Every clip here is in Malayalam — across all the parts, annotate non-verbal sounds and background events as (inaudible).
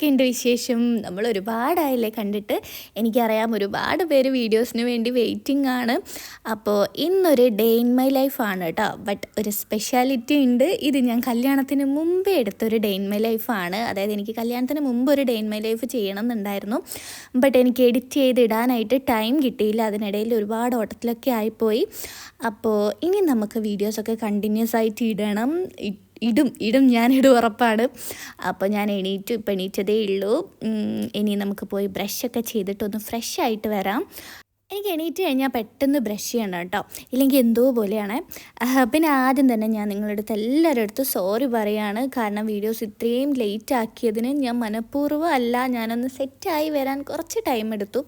എന്തൊക്കെയുണ്ട് വിശേഷം? നമ്മൾ ഒരുപാടായില്ലേ കണ്ടിട്ട്? എനിക്കറിയാം ഒരുപാട് പേര് വീഡിയോസിന് വേണ്ടി വെയിറ്റിംഗ് ആണ്. അപ്പോൾ ഇന്നൊരു ഡേ ഇൻ മൈ ലൈഫാണ് കേട്ടോ ബട്ട് ഒരു സ്പെഷ്യാലിറ്റി ഉണ്ട്. ഇത് ഞാൻ കല്യാണത്തിന് മുമ്പേ എടുത്തൊരു ഡേ ഇൻ മൈ ലൈഫാണ് അതായത് എനിക്ക് കല്യാണത്തിന് മുമ്പ് ഒരു ഡേ ഇൻ മൈ ലൈഫ് ചെയ്യണം എന്നുണ്ടായിരുന്നു. ബട്ട് എനിക്ക് എഡിറ്റ് ചെയ്തിടാനായിട്ട് ടൈം കിട്ടിയില്ല. അതിനിടയിൽ ഒരുപാട് ഓട്ടത്തിലൊക്കെ ആയിപ്പോയി. അപ്പോൾ ഇനി നമുക്ക് വീഡിയോസൊക്കെ കണ്ടിന്യൂസ് ആയിട്ട് ഇടണം. ഇടും ഇടും. ഞാനിടും ഉറപ്പാണ്. അപ്പോൾ ഞാൻ എണീറ്റ് ഇപ്പം എണീറ്റതേ ഉള്ളൂ. ഇനി നമുക്ക് പോയി ബ്രഷൊക്കെ ചെയ്തിട്ടൊന്ന് ഫ്രഷ് ആയിട്ട് വരാം. എനിക്ക് എണീറ്റ് കഴിഞ്ഞാൽ പെട്ടെന്ന് ബ്രഷ് ചെയ്യണം കേട്ടോ. ഇല്ലെങ്കിൽ എന്തോ പോലെയാണ്. പിന്നെ ആദ്യം തന്നെ ഞാൻ നിങ്ങളുടെ അടുത്ത് എല്ലാവരുടെ അടുത്ത് സോറി പറയാണ്. കാരണം വീഡിയോസ് ഇത്രയും ലേറ്റ് ആക്കിയതിന് ഞാൻ മനഃപൂർവം അല്ല ഞാനൊന്ന് സെറ്റായി വരാൻ കുറച്ച് ടൈം എടുത്തു.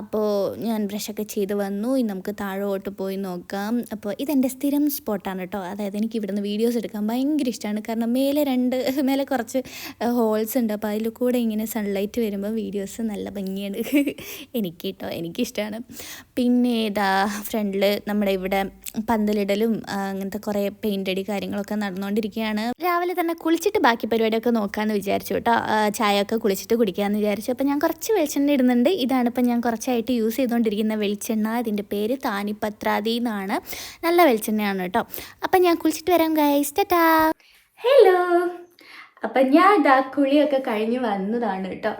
അപ്പോൾ ഞാൻ ബ്രഷൊക്കെ ചെയ്ത് വന്നു. നമുക്ക് താഴോട്ട് പോയി നോക്കാം. അപ്പോൾ ഇതെന്റെ സ്ഥിരം സ്പോട്ടാണ് കേട്ടോ. അതായത് എനിക്ക് ഇവിടുന്ന് വീഡിയോസ് എടുക്കാൻ ഭയങ്കര ഇഷ്ടമാണ്. കാരണം മേലെ രണ്ട് മേലെ കുറച്ച് ഹോൾസ് ഉണ്ട്. അപ്പോൾ അതിൽ കൂടെ ഇങ്ങനെ സൺലൈറ്റ് വരുമ്പോൾ വീഡിയോസ് നല്ല ഭംഗിയാണ്. (laughs) എനിക്ക് കേട്ടോ എനിക്കിഷ്ടമാണ് പിന്നെ ഇതാ ഫ്രണ്ടിൽ നമ്മുടെ ഇവിടെ പന്തലിടലും അങ്ങനത്തെ കുറേ പെയിന്റ് അടി കാര്യങ്ങളൊക്കെ നടന്നുകൊണ്ടിരിക്കുകയാണ് രാവിലെ തന്നെ കുളിച്ചിട്ട് ബാക്കി പരിപാടിയൊക്കെ നോക്കാമെന്ന് വിചാരിച്ചു കേട്ടോ. ചായ ഒക്കെ കുളിച്ചിട്ട് കുടിക്കാമെന്ന് വിചാരിച്ചു. അപ്പോൾ ഞാൻ കുറച്ച് വെളിച്ചെണ്ണ ഇടുന്നുണ്ട്. ഇതാണ് ഇപ്പം ഞാൻ കുറച്ചായിട്ട് യൂസ് ചെയ്തുകൊണ്ടിരിക്കുന്ന വെളിച്ചെണ്ണ. ഇതിന്റെ പേര് താനിപത്രാതി എന്നാണ്. നല്ല വെളിച്ചെണ്ണയാണ് കേട്ടോ. അപ്പം ഞാൻ കുളിച്ചിട്ട് വരാം ഗൈസ് ടാറ്റാ. ഹലോ അപ്പം ഞാൻ ഇതാ കുളിയൊക്കെ കഴിഞ്ഞ് വന്നതാണ് കേട്ടോ.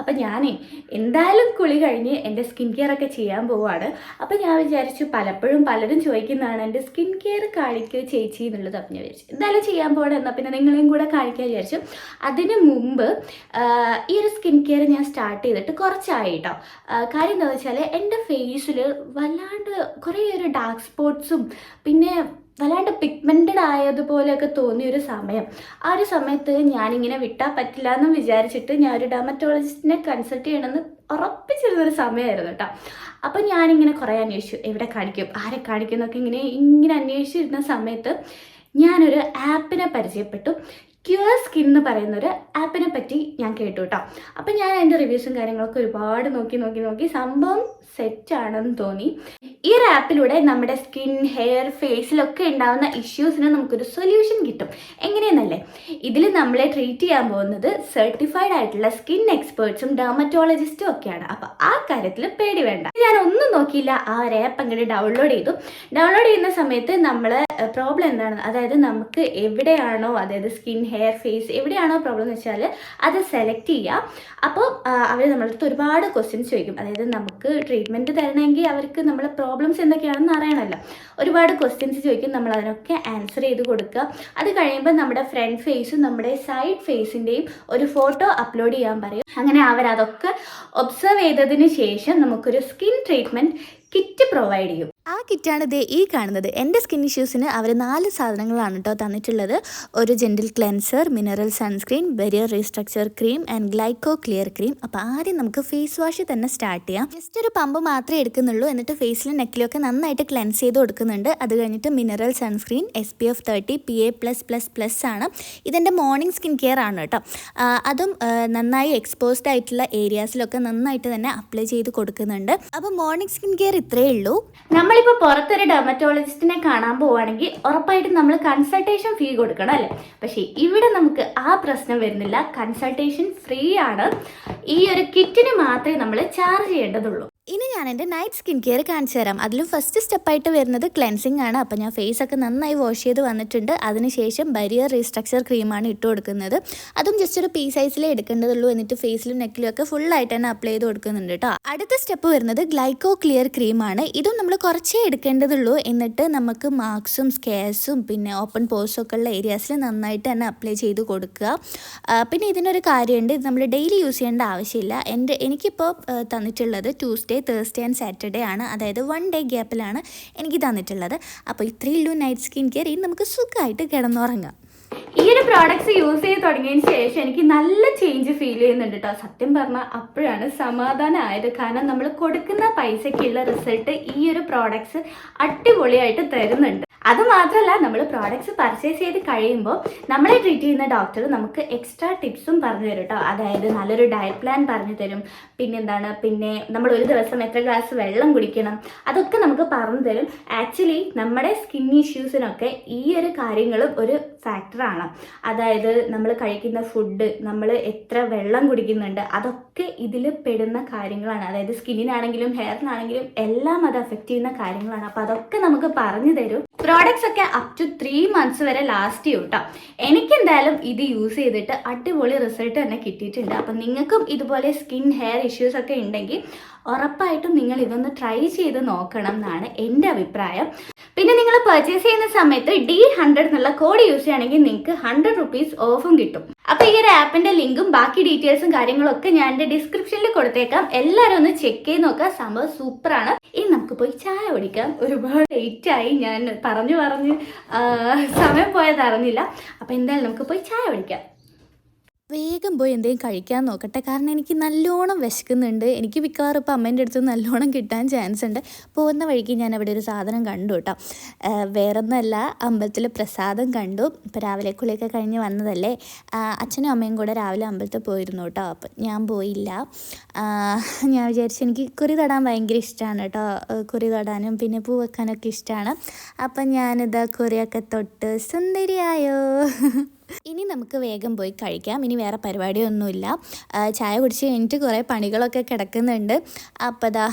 അപ്പം ഞാനേ എന്തായാലും കുളി കഴിഞ്ഞ് എന്റെ സ്കിൻ കെയർ ഒക്കെ ചെയ്യാൻ പോവാണ്. അപ്പം ഞാൻ വിചാരിച്ചു പലപ്പോഴും പലരും ചോദിക്കുന്നതാണ് എന്റെ സ്കിൻ കെയർ കാണിക്കുക ചേച്ചി എന്നുള്ളത്. അപ്പം ഞാൻ വിചാരിച്ചു എന്തായാലും ചെയ്യാൻ പോകണം എന്നാൽ പിന്നെ നിങ്ങളെയും കൂടെ കാണിക്കാൻ വിചാരിച്ചു. അതിന് മുമ്പ് ഈ ഒരു സ്കിൻ കെയർ ഞാൻ സ്റ്റാർട്ട് ചെയ്തിട്ട് കുറച്ചായിട്ടോ. കാര്യം എന്താണെന്ന് വെച്ചാൽ എന്റെ ഫേസിൽ വല്ലാണ്ട് കുറേ ഒരു ഡാർക്ക് സ്പോട്ട്സും പിന്നെ വല്ലാണ്ട് പിഗ്മെന്റഡ് ആയതുപോലെയൊക്കെ തോന്നിയ ഒരു സമയം. ആ ഒരു സമയത്ത് ഞാനിങ്ങനെ വിട്ടാൽ പറ്റില്ല എന്ന് വിചാരിച്ചിട്ട് ഞാൻ ഒരു ഡെർമറ്റോളജിസ്റ്റിനെ കൺസൾട്ട് ചെയ്യണമെന്ന് ഉറപ്പിച്ചിരുന്നൊരു സമയമായിരുന്നു കേട്ടോ. അപ്പം ഞാനിങ്ങനെ കുറേ അന്വേഷിച്ചു. എവിടെ കാണിക്കും? ആരെ കാണിക്കും എന്നൊക്കെ ഇങ്ങനെ ഇങ്ങനെ അന്വേഷിച്ചിരുന്ന സമയത്ത് ഞാനൊരു ആപ്പിനെ പരിചയപ്പെട്ടു. ക്യൂർ സ്കിൻ എന്ന് പറയുന്ന ഒരു ആപ്പിനെ പറ്റി ഞാൻ കേട്ടു കേട്ടോ അപ്പം ഞാൻ അതിന്റെ റിവ്യൂസും കാര്യങ്ങളൊക്കെ ഒരുപാട് നോക്കി നോക്കി നോക്കി സംഭവം സെറ്റാണെന്ന് തോന്നി. ഈ ഒരു ആപ്പിലൂടെ നമ്മുടെ സ്കിൻ ഹെയർ ഫേസിലൊക്കെ ഉണ്ടാകുന്ന ഇഷ്യൂസിന് നമുക്കൊരു സൊല്യൂഷൻ കിട്ടും. എങ്ങനെയെന്നല്ലേ? ഇതിൽ നമ്മളെ ട്രീറ്റ് ചെയ്യാൻ പോകുന്നത് സർട്ടിഫൈഡ് ആയിട്ടുള്ള സ്കിൻ എക്സ്പേർട്സും ഡെർമറ്റോളജിസ്റ്റും ഒക്കെയാണ്. അപ്പോൾ ആ കാര്യത്തിൽ പേടി വേണ്ട. ഞാൻ ഒന്നും നോക്കിയില്ല. ആ ഒരു ആപ്പ് അങ്ങനെ ഡൗൺലോഡ് ചെയ്തു. ഡൗൺലോഡ് ചെയ്യുന്ന സമയത്ത് നമ്മൾ പ്രോബ്ലം എന്താണ്? അതായത് നമുക്ക് എവിടെയാണോ അതായത് സ്കിൻ ഹെയർ ഫേസ് എവിടെയാണോ പ്രോബ്ലം എന്ന് വെച്ചാൽ അത് സെലക്ട് ചെയ്യുക അപ്പോൾ അവർ നമ്മളടുത്ത് ഒരുപാട് ക്വസ്റ്റ്യൻസ് ചോദിക്കും. അതായത് നമുക്ക് ട്രീറ്റ്മെന്റ് തരണമെങ്കിൽ അവർക്ക് നമ്മളെ പ്രോബ്ലംസ് എന്തൊക്കെയാണെന്ന് അറിയണമല്ലോ. ഒരുപാട് ക്വസ്റ്റ്യൻസ് ചോദിക്കും. നമ്മൾ അതിനൊക്കെ ആൻസർ ചെയ്ത് കൊടുക്കുക. അത് കഴിയുമ്പോൾ നമ്മുടെ ഫ്രണ്ട് ഫേസും നമ്മുടെ സൈഡ് ഫേസിന്റെയും ഒരു ഫോട്ടോ അപ്ലോഡ് ചെയ്യാൻ പറയും. അങ്ങനെ അവർ അതൊക്കെ ഒബ്സർവ് ചെയ്തതിന് ശേഷം നമുക്കൊരു സ്കിൻ ട്രീറ്റ്മെന്റ് കിറ്റ് പ്രൊവൈഡ് ചെയ്യും. ആ കിറ്റാണ് ദേ ഈ കാണുന്നത്. എന്റെ സ്കിൻ ഇഷ്യൂസിന് അവർ നാല് സാധനങ്ങളാണ് കേട്ടോ തന്നിട്ടുള്ളത്. ഒരു gentle cleanser mineral sunscreen barrier restructure cream and glyco clear cream അപ്പോൾ ആദ്യം നമുക്ക് ഫേസ് വാഷ് തന്നെ സ്റ്റാർട്ട് ചെയ്യാം. ജസ്റ്റ് ഒരു പമ്പ് മാത്രമേ എടുക്കുന്നുള്ളൂ. എന്നിട്ട് ഫേസിലും നെക്കിലും ഒക്കെ നന്നായിട്ട് ക്ലെൻസ് ചെയ്ത് കൊടുക്കുന്നുണ്ട്. അത് കഴിഞ്ഞിട്ട് mineral sunscreen S P F thirty P A plus plus plus ആണ്. ഇതെന്റെ മോർണിംഗ് സ്കിൻ കെയർ ആണ് കേട്ടോ അതും നന്നായി എക്സ്പോസ്ഡ് ആയിട്ടുള്ള ഏരിയാസിലൊക്കെ നന്നായിട്ട് തന്നെ അപ്ലൈ ചെയ്ത് കൊടുക്കുന്നുണ്ട്. അപ്പോൾ മോർണിംഗ് സ്കിൻ കെയർ ഇത്രയേ ഉള്ളൂ. നമ്മളിപ്പോൾ പുറത്തൊരു ഡെർമറ്റോളജിസ്റ്റിനെ കാണാൻ പോവുകയാണെങ്കിൽ ഉറപ്പായിട്ടും നമ്മൾ കൺസൾട്ടേഷൻ ഫീ കൊടുക്കണം അല്ലേ? പക്ഷേ ഇവിടെ നമുക്ക് ആ പ്രശ്നം വരുന്നില്ല. കൺസൾട്ടേഷൻ ഫ്രീ ആണ്. ഈ ഒരു കിറ്റിന് മാത്രമേ നമ്മൾ ചാർജ് ചെയ്യേണ്ടതുള്ളൂ. ഇനി ഞാൻ എന്റെ നൈറ്റ് സ്കിൻ കെയർ കാണിച്ചു തരാം. അതിലും ഫസ്റ്റ് സ്റ്റെപ്പായിട്ട് വരുന്നത് ക്ലെൻസിങ് ആണ്. അപ്പോൾ ഞാൻ ഫേസ് ഒക്കെ നന്നായി വാഷ് ചെയ്ത് വന്നിട്ടുണ്ട്. അതിനുശേഷം ബരിയർ റീസ്ട്രക്ചർ ക്രീമാണ് ഇട്ട് കൊടുക്കുന്നത്. അതും ജസ്റ്റ് ഒരു പീ സൈസിലേ എടുക്കേണ്ടതുള്ളൂ. എന്നിട്ട് ഫേസിലും നെക്കിലും ഒക്കെ ഫുള്ളായിട്ട് തന്നെ അപ്ലൈ ചെയ്ത് കൊടുക്കുന്നുണ്ട് കേട്ടോ അടുത്ത സ്റ്റെപ്പ് വരുന്നത് ഗ്ലൈക്കോ ക്ലിയർ ക്രീമാണ് ഇതും നമ്മൾ കുറച്ചേ എടുക്കേണ്ടതുള്ളൂ. എന്നിട്ട് നമുക്ക് മാർക്സും സ്കേഴ്സും പിന്നെ ഓപ്പൺ പോഴ്സും ഒക്കെ ഉള്ള ഏരിയാസിൽ നന്നായിട്ട് തന്നെ അപ്ലൈ ചെയ്ത് കൊടുക്കുക. പിന്നെ ഇതിനൊരു കാര്യമുണ്ട്. ഇത് നമ്മൾ ഡെയിലി യൂസ് ചെയ്യേണ്ട ആവശ്യമില്ല. എന്റെ എനിക്കിപ്പോൾ തന്നിട്ടുള്ളത് ട്യൂസ്ഡേ തേഴ്സ്ഡേ ആൻഡ് സാറ്റർഡേ ആണ്. അതായത് വൺ ഡേ ഗ്യാപ്പിലാണ് എനിക്ക് തന്നിട്ടുള്ളത്. അപ്പോൾ ഇത്രയേ ഉള്ളൂ നൈറ്റ് സ്കിൻ കെയർ ഇനി നമുക്ക് സുഖമായിട്ട് കിടന്നുറങ്ങാം. ഈ ഒരു പ്രോഡക്ട്സ് യൂസ് ചെയ്ത് തുടങ്ങിയതിന് ശേഷം എനിക്ക് നല്ല ചേഞ്ച് ഫീൽ ചെയ്യുന്നുണ്ട് കേട്ടോ സത്യം പറഞ്ഞാൽ അപ്പോഴാണ് സമാധാനമായത് കാരണം നമ്മൾ കൊടുക്കുന്ന പൈസയ്ക്കുള്ള റിസൾട്ട് ഈ ഒരു പ്രോഡക്ട്സ് അടിപൊളിയായിട്ട് തരുന്നുണ്ട്. അത് മാത്രമല്ല നമ്മൾ പ്രോഡക്ട്സ് പർച്ചേസ് ചെയ്ത് കഴിയുമ്പോൾ നമ്മളെ ട്രീറ്റ് ചെയ്യുന്ന ഡോക്ടർ നമുക്ക് എക്സ്ട്രാ ടിപ്സും പറഞ്ഞു തരും കേട്ടോ അതായത് നല്ലൊരു ഡയറ്റ് പ്ലാൻ പറഞ്ഞു തരും. പിന്നെന്താണ്? പിന്നെ നമ്മൾ ഒരു ദിവസം എത്ര ഗ്ലാസ് വെള്ളം കുടിക്കണം? അതൊക്കെ നമുക്ക് പറഞ്ഞു തരും. ആക്ച്വലി നമ്മുടെ സ്കിൻ ഇഷ്യൂസിനൊക്കെ ഈ ഒരു കാര്യങ്ങളും ഒരു ഫാക്ടർ ആണ് അതായത് നമ്മൾ കഴിക്കുന്ന ഫുഡ് നമ്മൾ എത്ര വെള്ളം കുടിക്കുന്നുണ്ട് അതൊക്കെ ഇതിൽ പെടുന്ന കാര്യങ്ങളാണ്. അതായത് സ്കിന്നിനാണെങ്കിലും ഹെയറിനാണെങ്കിലും എല്ലാം അത് അഫക്റ്റ് ചെയ്യുന്ന കാര്യങ്ങളാണ്. അപ്പോൾ അതൊക്കെ നമുക്ക് പറഞ്ഞു തരും. പ്രോഡക്ട്സ് ഒക്കെ അപ് ടു ത്രീ മന്ത്സ് വരെ ലാസ്റ്റ് ചെയ്യും കേട്ടോ എനിക്കെന്തായാലും ഇത് യൂസ് ചെയ്തിട്ട് അടിപൊളി റിസൾട്ട് തന്നെ കിട്ടിയിട്ടുണ്ട്. അപ്പം നിങ്ങൾക്കും ഇതുപോലെ സ്കിൻ ഹെയർ ഇഷ്യൂസ് ഒക്കെ ഉണ്ടെങ്കിൽ ഉറപ്പായിട്ടും നിങ്ങൾ ഇതൊന്ന് ട്രൈ ചെയ്ത് നോക്കണം എന്നാണ് എന്റെ അഭിപ്രായം. പിന്നെ നിങ്ങൾ പർച്ചേസ് ചെയ്യുന്ന സമയത്ത് ഡി ഹൺഡ്രഡ് എന്നുള്ള കോഡ് യൂസ് ചെയ്യുകയാണെങ്കിൽ നിങ്ങൾക്ക് ഹൺഡ്രഡ് റുപ്പീസ് ഓഫും കിട്ടും. അപ്പോൾ ഈ ഒരു ആപ്പിന്റെ ലിങ്കും ബാക്കി ഡീറ്റെയിൽസും കാര്യങ്ങളും ഒക്കെ ഞാൻ എന്റെ ഡിസ്ക്രിപ്ഷനിൽ കൊടുത്തേക്കാം. എല്ലാവരും ഒന്ന് ചെക്ക് ചെയ്ത് നോക്കുക. സംഭവം സൂപ്പറാണ് ഇനി നമുക്ക് പോയി ചായ കുടിക്കാം. ഒരുപാട് ലേറ്റ് ആയി. ഞാൻ പറഞ്ഞു പറഞ്ഞ് സമയം പോയത് അറിഞ്ഞില്ല. അപ്പോൾ എന്തായാലും നമുക്ക് പോയി ചായ കുടിക്കാം. വേഗം പോയി എന്തെങ്കിലും കഴിക്കാൻ നോക്കട്ടെ. കാരണം എനിക്ക് നല്ലോണം വിശക്കുന്നുണ്ട്. എനിക്ക് മിക്കവാറും ഇപ്പോൾ അമ്മേന്റെ അടുത്ത് നല്ലോണം കിട്ടാൻ ചാൻസ് ഉണ്ട്. പോകുന്ന വഴിക്ക് ഞാൻ അവിടെ ഒരു സാധനം കണ്ടു കേട്ടോ. വേറൊന്നുമല്ല അമ്പലത്തിൽ പ്രസാദം കണ്ടു. ഇപ്പോൾ രാവിലെ കുളിയൊക്കെ കഴിഞ്ഞ് വന്നതല്ലേ. അച്ഛനും അമ്മയും കൂടെ രാവിലെ അമ്പലത്തിൽ പോയിരുന്നു കേട്ടോ. അപ്പം ഞാൻ പോയില്ല. ഞാൻ വിചാരിച്ചു എനിക്ക് കുറി തൊടാൻ ഭയങ്കര ഇഷ്ടമാണ് കേട്ടോ. കുറി തൊടാനും പിന്നെ പൂ വെക്കാനൊക്കെ ഇഷ്ടമാണ്. അപ്പം ഞാനിതാ കുറിയൊക്കെ തൊട്ട് സുന്ദരിയായോ? ഇനി നമുക്ക് വേഗം പോയി കഴിക്കാം. ഇനി വേറെ പരിപാടിയൊന്നുമില്ല. ചായ കുടിച്ച് കഴിഞ്ഞിട്ട് കുറേ പണികളൊക്കെ കിടക്കുന്നുണ്ട്. അപ്പോൾ ദാ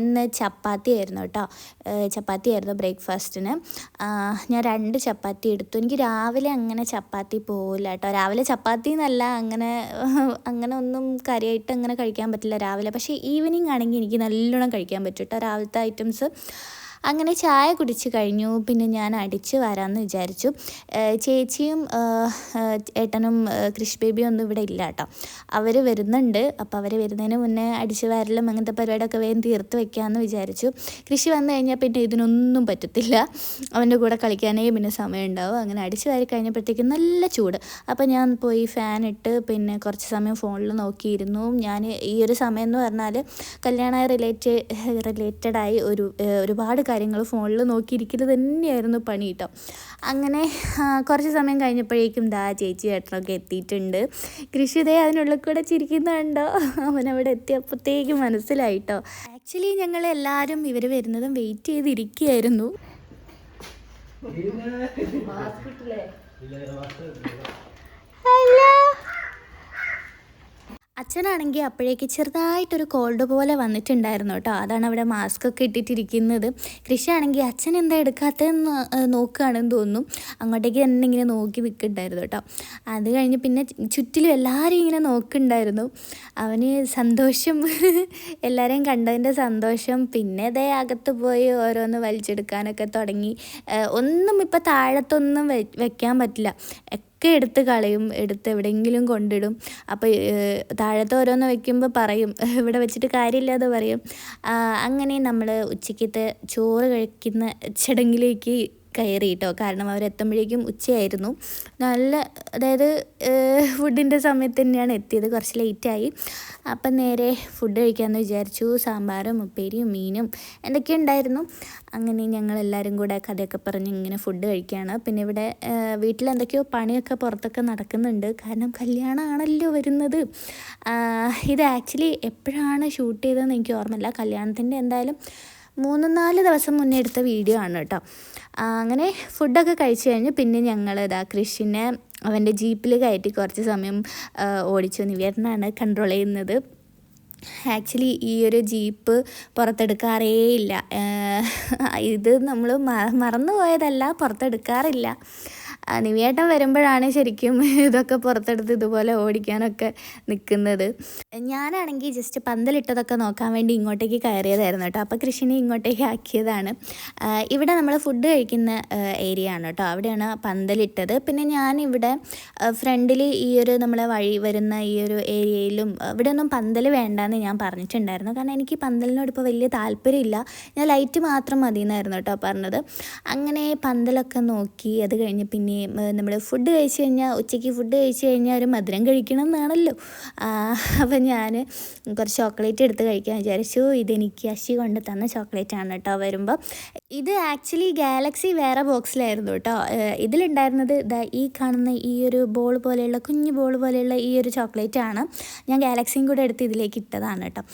ഇന്ന് ചപ്പാത്തി ആയിരുന്നു കേട്ടോ. ചപ്പാത്തി ആയിരുന്നു ബ്രേക്ക്ഫാസ്റ്റിന്. ഞാൻ രണ്ട് ചപ്പാത്തി എടുത്തു. എനിക്ക് രാവിലെ അങ്ങനെ ചപ്പാത്തി പോവില്ല കേട്ടോ. രാവിലെ ചപ്പാത്തി എന്നല്ല അങ്ങനെ അങ്ങനെ ഒന്നും കറിയായിട്ട് അങ്ങനെ കഴിക്കാൻ പറ്റില്ല രാവിലെ. പക്ഷേ ഈവനിങ് ആണെങ്കിൽ എനിക്ക് നല്ലോണം കഴിക്കാൻ പറ്റും കേട്ടോ. രാവിലത്തെ ഐറ്റംസ്. അങ്ങനെ ചായ കുടിച്ച് കഴിഞ്ഞു. പിന്നെ ഞാൻ അടിച്ച് വരാമെന്ന് വിചാരിച്ചു. ചേച്ചിയും ഏട്ടനും കൃഷി ബേബിയും ഒന്നും ഇവിടെ ഇല്ല കേട്ടോ. അവർ വരുന്നുണ്ട്. അപ്പോൾ അവർ വരുന്നതിന് മുന്നേ അടിച്ച് വരലും അങ്ങനത്തെ പരിപാടിയൊക്കെ വേഗം തീർത്ത് വെക്കാമെന്ന് വിചാരിച്ചു. കൃഷി വന്നു കഴിഞ്ഞാൽ പിന്നെ ഇതിനൊന്നും പറ്റത്തില്ല. അവന്റെ കൂടെ കളിക്കാനേ പിന്നെ സമയം ഉണ്ടാവും. അങ്ങനെ അടിച്ച് വാരി കഴിഞ്ഞപ്പോഴത്തേക്കും നല്ല ചൂട്. അപ്പോൾ ഞാൻ പോയി ഫാൻ ഇട്ട് പിന്നെ കുറച്ച് സമയം ഫോണിൽ നോക്കിയിരുന്നു. ഞാൻ ഈ ഒരു സമയം എന്ന് പറഞ്ഞാൽ കല്യാണ റിലേറ്റ് റിലേറ്റഡായി ഒരു ഒരുപാട് കാര്യങ്ങൾ ഫോണിൽ നോക്കിയിരിക്കുന്നത് തന്നെയായിരുന്നു പണി കേട്ടോ. അങ്ങനെ കുറച്ച് സമയം കഴിഞ്ഞപ്പോഴേക്കും ദാ ചേച്ചി ചേട്ടനൊക്കെ എത്തിയിട്ടുണ്ട്. കൃഷിതേ അതിനുള്ളിൽ കൂടെ ചിരിക്കുന്നുണ്ടോ? അവനവിടെ എത്തിയപ്പോഴത്തേക്കും മനസ്സിലായിട്ടോ ആക്ച്വലി ഞങ്ങൾ എല്ലാവരും ഇവർ വരുന്നതും വെയിറ്റ് ചെയ്തിരിക്കുകയായിരുന്നു. ഹലോ അച്ഛനാണെങ്കിൽ അപ്പോഴേക്ക് ചെറുതായിട്ടൊരു കോൾഡ് പോലെ വന്നിട്ടുണ്ടായിരുന്നു കേട്ടോ. അതാണ് അവിടെ മാസ്ക് ഒക്കെ ഇട്ടിട്ടിരിക്കുന്നത്. കൃഷി ആണെങ്കിൽ അച്ഛൻ എന്താ എടുക്കാത്തതെന്ന് നോക്കുകയാണെന്ന് തോന്നുന്നു. അങ്ങോട്ടേക്ക് തന്നെ ഇങ്ങനെ നോക്കി നിൽക്കുന്നുണ്ടായിരുന്നു കേട്ടോ. അത് കഴിഞ്ഞ് പിന്നെ ചുറ്റിലും എല്ലാവരും ഇങ്ങനെ നോക്കുന്നുണ്ടായിരുന്നു. അവന് സന്തോഷം (laughs) എല്ലാവരെയും കണ്ടതിന്റെ സന്തോഷം. പിന്നെ അതേ അകത്ത് പോയി ഓരോന്ന് വലിച്ചെടുക്കാനൊക്കെ തുടങ്ങി. ഒന്നും ഇപ്പോൾ താഴത്തൊന്നും വെക്കാൻ പറ്റില്ല. ഒക്കെ എടുത്ത് കളയും എടുത്ത് എവിടെയെങ്കിലും കൊണ്ടിടും. അപ്പോൾ താഴത്തെ ഓരോന്ന് വെക്കുമ്പോൾ പറയും (laughs) ഇവിടെ വെച്ചിട്ട് കാര്യമില്ലാതെ പറയും. അങ്ങനെ നമ്മൾ ഉച്ചയ്ക്കത്തെ ചോറ് കഴിക്കുന്ന ചടങ്ങിലേക്ക് കയറി കേട്ടോ കാരണം അവരെത്തുമ്പോഴേക്കും ഉച്ചയായിരുന്നു. നല്ല അതായത് ഫുഡിന്റെ സമയത്ത് തന്നെയാണ് എത്തിയത്. കുറച്ച് ലേറ്റായി അപ്പം നേരെ ഫുഡ് കഴിക്കാമെന്ന് വിചാരിച്ചു. സാമ്പാറും ഉപ്പേരിയും മീനും എന്തൊക്കെ ഉണ്ടായിരുന്നു. അങ്ങനെ ഞങ്ങളെല്ലാവരും കൂടെ കഥയൊക്കെ പറഞ്ഞ് ഇങ്ങനെ ഫുഡ് കഴിക്കുകയാണ്. പിന്നെ ഇവിടെ വീട്ടിൽ എന്തൊക്കെയോ പണിയൊക്കെ പുറത്തൊക്കെ നടക്കുന്നുണ്ട്. കാരണം കല്യാണമാണല്ലോ വരുന്നത്. ഇത് ആക്ച്വലി എപ്പോഴാണ് ഷൂട്ട് ചെയ്തതെന്ന് എനിക്ക് ഓർമ്മയില്ല. കല്യാണത്തിന്റെ എന്തായാലും മൂന്ന് നാല് ദിവസം മുന്നേ എടുത്ത വീഡിയോ ആണ് കേട്ടോ. അങ്ങനെ ഫുഡൊക്കെ കഴിച്ചു കഴിഞ്ഞ് പിന്നെ ഞങ്ങൾ ഇതാ കൃഷിനെ അവന്റെ ജീപ്പിൽ കയറ്റി കുറച്ച് സമയം ഓടിച്ചു. നിവേദനാണ് കൺട്രോൾ ചെയ്യുന്നത്. ആക്ച്വലി ഈ ഒരു ജീപ്പ് പുറത്തെടുക്കാറേ ഇല്ല ഇത് നമ്മൾ മറന്നു പോയതല്ല പുറത്തെടുക്കാറില്ല. ആ, നിവേട്ടൻ വരുമ്പോഴാണ് ശരിക്കും (laughs) ഇതൊക്കെ പുറത്തെടുത്ത് ഇതുപോലെ ഓടിക്കാനൊക്കെ നിൽക്കുന്നത് ഞാനാണെങ്കിൽ ജസ്റ്റ് പന്തലിട്ടതൊക്കെ നോക്കാൻ വേണ്ടി ഇങ്ങോട്ടേക്ക് കയറിയതായിരുന്നു കേട്ടോ. അപ്പോൾ കൃഷിനെ ഇങ്ങോട്ടേക്ക് ആക്കിയതാണ്. ഇവിടെ നമ്മൾ ഫുഡ് കഴിക്കുന്ന ഏരിയ ആണ് കേട്ടോ. അവിടെയാണ് പന്തലിട്ടത്. പിന്നെ ഞാനിവിടെ ഫ്രണ്ടിൽ ഈ ഒരു നമ്മളെ വഴി വരുന്ന ഈ ഒരു ഏരിയയിലും ഇവിടെ ഒന്നും പന്തൽ വേണ്ടാന്ന് ഞാൻ പറഞ്ഞിട്ടുണ്ടായിരുന്നു. കാരണം എനിക്ക് പന്തലിനോട് ഇപ്പോൾ വലിയ താല്പര്യമില്ല. ഞാൻ ലൈറ്റ് മാത്രം മതി എന്നായിരുന്നു കേട്ടോ പറഞ്ഞത്. അങ്ങനെ പന്തലൊക്കെ നോക്കി അത് കഴിഞ്ഞ് പിന്നെ നമ്മൾ ഫുഡ് കഴിച്ച് കഴിഞ്ഞാൽ ഉച്ചയ്ക്ക് ഫുഡ് കഴിച്ച് കഴിഞ്ഞാൽ ഒരു മധുരം കഴിക്കണം എന്നാണല്ലോ അപ്പം ഞാൻ കുറച്ച് ചോക്ലേറ്റ് എടുത്ത് കഴിക്കാൻ വിചാരിച്ചു. ഇതെനിക്ക് അശി കൊണ്ട് തന്ന ചോക്ലേറ്റ് ആണ് കേട്ടോ വരുമ്പോൾ ഇത് ആക്ച്വലി ഗാലക്സി വേറെ ബോക്സിലായിരുന്നു കേട്ടോ. ഇതിലുണ്ടായിരുന്നത് ഇതാ ഈ കാണുന്ന ഈ ഒരു ബോൾ പോലെയുള്ള കുഞ്ഞു ബോൾ പോലെയുള്ള ഈ ഒരു ചോക്ലേറ്റ് ആണ്. ഞാൻ ഗാലക്സിയും കൂടെ എടുത്ത് ഇതിലേക്ക് ഇട്ടതാണ് കേട്ടോ.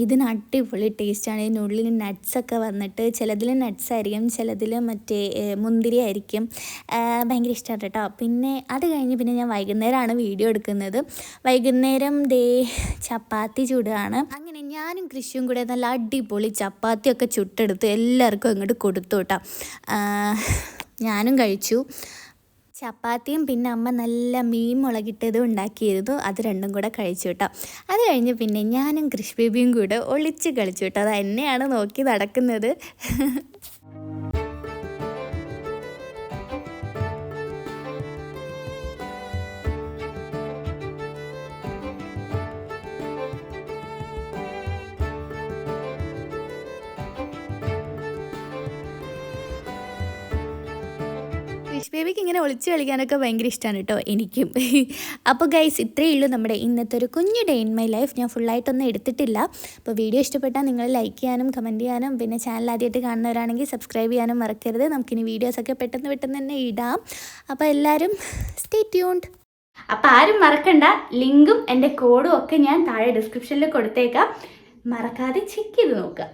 ഇതിന് അടിപൊളി ടേസ്റ്റാണ് ഇതിനുള്ളിൽ നട്ട്സൊക്കെ വന്നിട്ട് ചിലതിൽ നട്ട്സ് ആയിരിക്കും ചിലതിൽ മറ്റേ മുന്തിരി ആയിരിക്കും. ഭയങ്കര ഇഷ്ടമാണ് കേട്ടോ. പിന്നെ അത് കഴിഞ്ഞ് പിന്നെ ഞാൻ വൈകുന്നേരമാണ് വീഡിയോ എടുക്കുന്നത്. വൈകുന്നേരം ദേ ചപ്പാത്തി ചൂടുകയാണ് അങ്ങനെ ഞാനും കൃഷിയും കൂടെ നല്ല അടിപൊളി ചപ്പാത്തിയൊക്കെ ചുട്ടെടുത്ത് എല്ലാവർക്കും അങ്ങോട്ട് കൊടുത്തു കേട്ടോ. ഞാനും കഴിച്ചു. ചപ്പാത്തിയും പിന്നെ അമ്മ നല്ല മീൻ മുളകിട്ടതും ഉണ്ടാക്കിയിരുന്നു. അത് രണ്ടും കൂടെ കഴിച്ചു കേട്ടോ. അത് കഴിഞ്ഞ് പിന്നെ ഞാനും കൃഷ് ബേബിയും കൂടെ ഒളിച്ച് കളിച്ചു കേട്ടോ. അത് എന്നെയാണ് നോക്കി നടക്കുന്നത്. ബേബിക്ക് ഇങ്ങനെ ഒളിച്ച് കളിക്കാനൊക്കെ ഭയങ്കര ഇഷ്ടമാണ് കേട്ടോ എനിക്കും. (laughs) അപ്പോൾ ഗൈസ് ഇത്രയേ ഉള്ളൂ നമ്മുടെ ഇന്നത്തെ ഒരു കുഞ്ഞു ഡേ ഇൻ മൈ ലൈഫ് ഞാൻ ഫുള്ളായിട്ടൊന്നും എടുത്തിട്ടില്ല. അപ്പോൾ വീഡിയോ ഇഷ്ടപ്പെട്ടാൽ നിങ്ങൾ ലൈക്ക് ചെയ്യാനും കമന്റ് ചെയ്യാനും പിന്നെ ചാനൽ ആദ്യമായിട്ട് കാണുന്നവരാണെങ്കിൽ സബ്സ്ക്രൈബ് ചെയ്യാനും മറക്കരുത്. നമുക്കിനി വീഡിയോസൊക്കെ പെട്ടെന്ന് പെട്ടെന്ന് തന്നെ ഇടാം. അപ്പോൾ എല്ലാവരും സ്റ്റേ ട്യൂൺഡ് അപ്പോൾ ആരും മറക്കണ്ട ലിങ്കും എന്റെ കോഡും ഒക്കെ ഞാൻ താഴെ ഡിസ്ക്രിപ്ഷനിൽ കൊടുത്തേക്കാം. മറക്കാതെ ചെക്ക് ചെയ്ത് നോക്കുക.